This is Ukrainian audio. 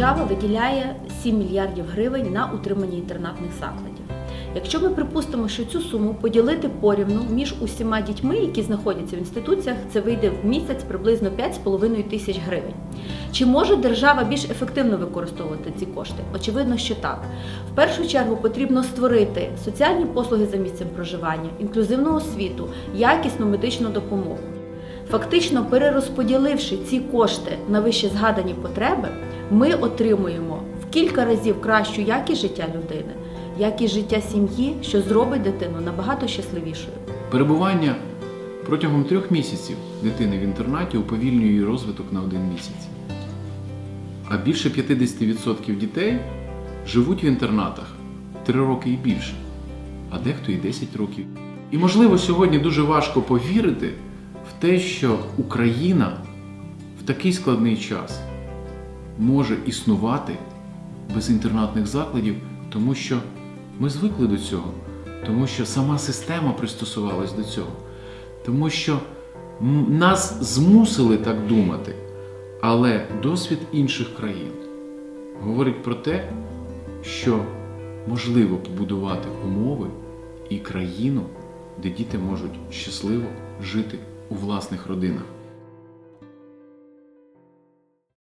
Держава виділяє 7 мільярдів гривень на утримання інтернатних закладів. Якщо ми припустимо, що цю суму поділити порівну між усіма дітьми, які знаходяться в інституціях, це вийде в місяць приблизно 5,5 тисяч гривень. Чи може держава більш ефективно використовувати ці кошти? Очевидно, що так. В першу чергу потрібно створити соціальні послуги за місцем проживання, інклюзивну освіту, якісну медичну допомогу. Фактично, перерозподіливши ці кошти на вище згадані потреби, ми отримуємо в кілька разів кращу якість життя людини, якість життя сім'ї, що зробить дитину набагато щасливішою. Перебування протягом трьох місяців дитини в інтернаті уповільнює її розвиток на один місяць. А більше 50% дітей живуть в інтернатах 3 роки і більше, а дехто і 10 років. І можливо сьогодні дуже важко повірити в те, що Україна в такий складний час може існувати без інтернатних закладів, тому що ми звикли до цього, тому що сама система пристосувалась до цього, тому що нас змусили так думати. Але досвід інших країн говорить про те, що можливо побудувати умови і країну, де діти можуть щасливо жити у власних родинах.